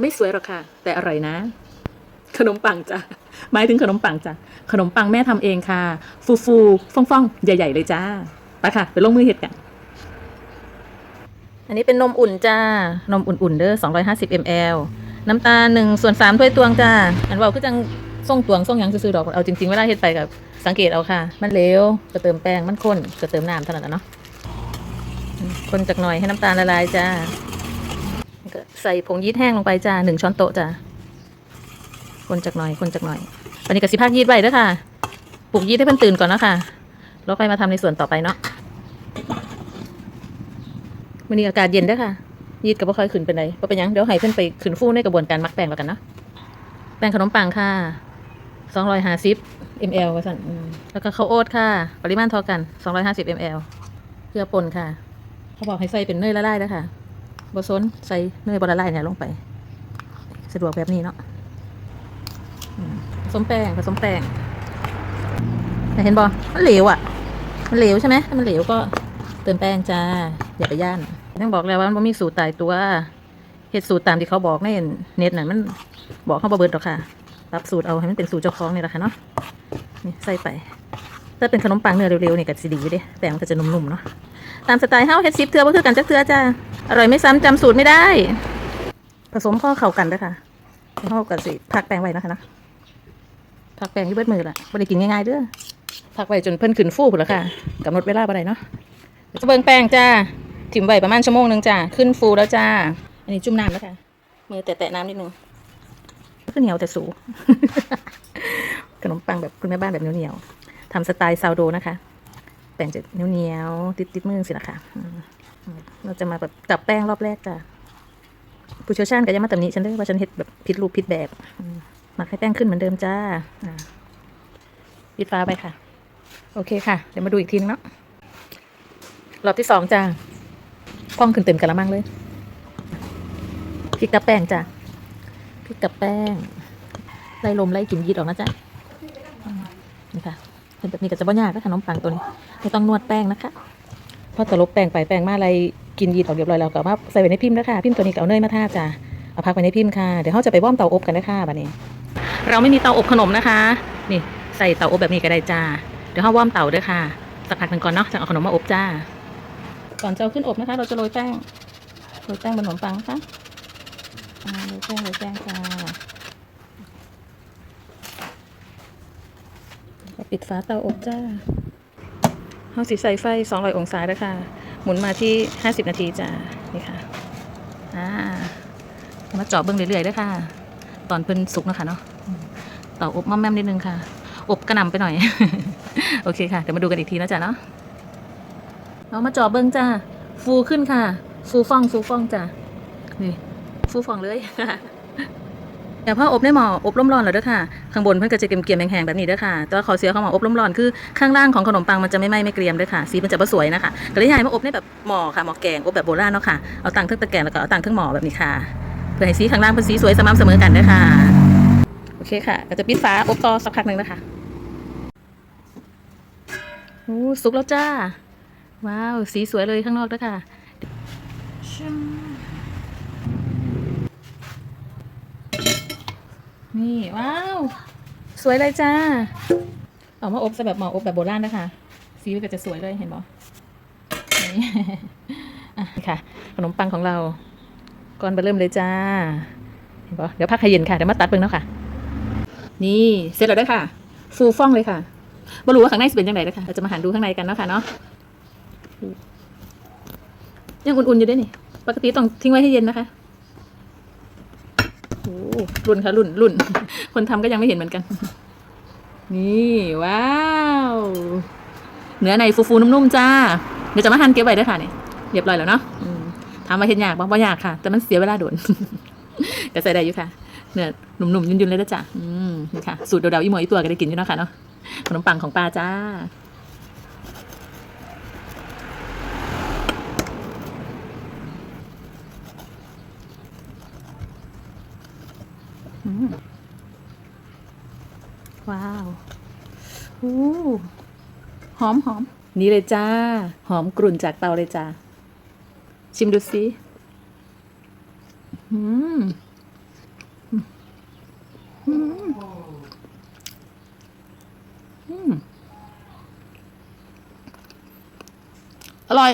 ไม่สวยหรอกค่ะ แต่อร่อยนะ ขนมปังจ้ะหมายถึงขนมปังจ้ะขนมปังแม่ทำเองค่ะ ฟูฟูฟ่องฟ่องใหญ่ ๆ เลยจ้าไปค่ะ ไปลงมือเห็ดกันอันนี้เป็นนมอุ่นจ้านมอุ่นๆเด้อ250 ml น้ำตาล1ส่วน3ถ้วยตวงจ้าอันว่าคือจังส่งตวงส่งยังซื้อๆดอกเอาจริงๆเวลาเฮ็ดไปกับสังเกตเอาค่ะ มันเหลวก็เติมแป้งมันข้นก็เติมน้ำเท่านั้นะเนาะคนจากหน่อยให้น้ำตาลละลายจ้า ใส่ผงยีสต์แห้งลงไปจ้าหนึ่งช้อนโต๊ะจ้าคนจากหน่อยคนจากหน่อยวันนี้กับสิภาคยีสต์ไว้ด้อค่ะปลุกยีสต์ให้เพิ่นตื่นก่อนนะคะแล้วค่อยมาทำในส่วนต่อไปเนาะวันนี้อากาศเย็นด้อค่ะ ยีสต์ก็บ่ค่อยขึ้นเป็นไรบ่เป็นยังเดี๋ยวให้เพิ่นไปขึ้นฟูในกระบวนการมักแป้งแล้วกันเนาะแป้งขนมปังค่ะ250 ml ว่าสั่นแล้วก็ข้าวโอ๊ตค่ะ ปริมาณเท่ากัน250 ml เกลือป่นค่ะ เขาบอกให้ใส่เป็นเนยละลายแล้วค่ะ บซนใส่เนยบละลายเนี่ยลงไป สะดวกแบบนี้เนาะผสมแป้งผสมแป้งเห็นบอมันเหลวอะ มันเหลวใช่ไหมถ้ามันเหลวก็เติมแป้งจ้า อย่าไปย่านต้องบอกแล้วว่ามันบ่มีสูตรตายตัวเฮ็ดสูตรตามที่เขาบอกในเน็ตน่ะมันบอกเขาบ่เบิดหรอกค่ะ รับสูตรเอาให้มันเป็นสูตรเจ้าของนี่แหละค่ะเนาะนี่ใส่ไป ถ้าเป็นขนมปังเนื้อเร็วๆนี่ก็สิดีอยู่เด้แป้งมันก็จะนุ่มๆเนาะตามสไตล์เฮาเฮ็ดซิปเทือบ่คือกันจักเทือจ้าอร่อยไม่ซ้ำจำสูตรไม่ได้ ผสมพ่อเข้ากันเด้อค่ะเฮาก็สิพักแป้งไว้นะคะนะพักแป้งอยู่เบิดมือละบ่ได้กินง่ายๆเด้อพักไว้จนเพิ่นขึ้นฟูพุ่นละค่ะกำหนดเวลาบ่ได้เนาะเดี๋ยวจะเบิ่งแป้งจ้าถิ่มไว้ประมาณชั่วโมงหนึงจ้าขึ้นฟูแล้วจ้า อันนี้จุ่มน้ำแล้วค่ะมือแตะๆน้ำนิดนึงก็เหนียวแต่สูขนมปังแบบคุณแม่บ้านแบบเหนียวๆ ทำสไตล์ซาวโดนะคะ แป้งจะเหนียวๆติดติดๆมือสิละคะเราจะมาแบบจับแป้งรอบแรกจ้ะผู้เชี่ยวชาญก็จะมาตำหนิฉันด้วยว่าฉันเห็ดแบบผิดรูปผิดแบบอืมมาให้แป้งขึ้นเหมือนเดิมจ้าปิดฟ้าไปค่ะ โอเคค่ะ เดี๋ยวมาดูอีกทีนึงเนาะรอบที่สองจ้าป้องขึ้นเต็มกระมังเลยพริกกับแป้งจ้ะพริกกับแป้งไล่ลมไล่กลิ่นยีดออกนะจ๊ะนี่ค่ะ เป็นแบบนี้ก็จะบ่ยากก็ขนมปังตัวนี้ไม่ต้องนวดแป้งนะคะพอตลบแป้งไปแป้งมาอะไรกินยีดออกเรียบร้อยแล้วก็มาใส่ไว้ในพิมพ์แล้วค่ะพิมพ์ตัวนี้ก็เอาเนยมาทาจ้ะเอาพักไว้ในพิมพ์ค่ะเดี๋ยวเขาจะไปว่อมเตาอบกันนะคะบัดนี้ เราไม่มีเตาอบขนมนะคะ นี่ใส่เตาอบแบบนี้ก็ได้จ้าเดี๋ยวเขาว่อมเตาด้วยค่ะสักพักหนึ่งก่อนเนาะจะเอาขนมมาอบจ้าก่อนจะเอาขึ้นอบนะคะ เราจะโรยแป้งโรยแป้งบนขนมปังนะคะอ่าโรยแป้งโรยแป้งจ้า ปิดฝาเตาอบจ้าเฮาสิใส่ไฟ200องศาเด้อค่ะ หมุนมาที่ 50 นาทีจ้า นี่ค่ะ อ่า มาเจาะเบิ่งเรื่อยๆเด้อค่ะ ตอนเพิ่นสุกนะคะเนาะ เตาอบม่อมแม่มนิดนึงค่ะ อบกระหน่ำไปหน่อย โอเคค่ะ เดี๋ยวมาดูกันอีกทีนะจ๊ะเนาะ เอามาเจาะเบิ่งจ้า ฟูขึ้นค่ะ ฟูฟ่อง ฟูฟ่องจ้า นี่ ฟูฟ่องเลย เดี๋ยวพออบในหม้ออบลมร้อนแล้วเด้อค่ะ ข้างบนเพิ่นก็จะเกรียมๆแห้งๆแบบนี้เด้อค่ะแต่ว่าขอเสียของหม้ออบลมร้อนคือข้างล่างของขนมปังมันจะไม่ไหม้ไม่เกรียมเด้อค่ะ สีมันจะบ่สวยนะคะก็เลยย้ายมาอบในแบบหม้อค่ะหม้อแกงอบแบบโบราณเนาะค่ะ เอาตังทั้งตะแกรงแล้วก็เอาตังทั้งหม้อแบบนี้ค่ะ เพื่อให้สีข้างล่างเป็นสีสวยสม่ำเสมอกันเด้อค่ะ โอเคค่ะ ก็จะปิดฝาอบต่อสักพักหนึ่งนะคะโอ้สุกแล้วจ้า ว้าว สีสวยเลยข้างนอกเด้อค่ะชิม นี่ว้าว สวยเลยจ้าเอามาอบซะแบบหม้ออบแบบโบราณนะคะสีมันก็จะสวยเลยเห็นบ่นี่ค่ะ ขนมปังของเราก่อนไปเริ่มเลยจ้าเห็นปะเดี๋ยวพักให้เย็นค่ะเดี๋ยวมาตัดเบิ่งเนาะค่ะ นี่เสร็จแล้วได้ค่ะ ฟูฟ่องเลยค่ะไม่รู้ว่าข้างในจะเป็นยังไงเลยค่ะเราจะมาหันดูข้างในกันเนาะค่ะเนาะยังอุ่นๆอยู่ด้วยนี่ ปกติต้องทิ้งไว้ให้เย็นนะคะ รุ่นค่ะรุ่นรุ่น คนทำก็ยังไม่เห็นเหมือนกัน นี่ว้าว เนื้อในฟูๆนุ่มๆจ้า เดี๋ยวจะมาหั่นเก็บไว้ด้วยค่ะเนี่ยเรียบร้อยแล้วเนาะทำมาเห็นยากบ้างบ่ยากค่ะ แต่มันเสียเวลาโดนก็ใส่ได้อยู่ค่ะ เนื้อหนุ่มๆยุ่นๆเลยนะจ้ะอืมนี่ค่ะ สูตรเดาๆอีหมวยอีตัวก็ได้กินอยู่เนาะค่ะเนาะขนมปังของป้าจ้า ว้าวอหอมหอม นี่เลยจ้า หอมกรุ่นจากเตาเลยจ้า ชิมดูสิอร่อย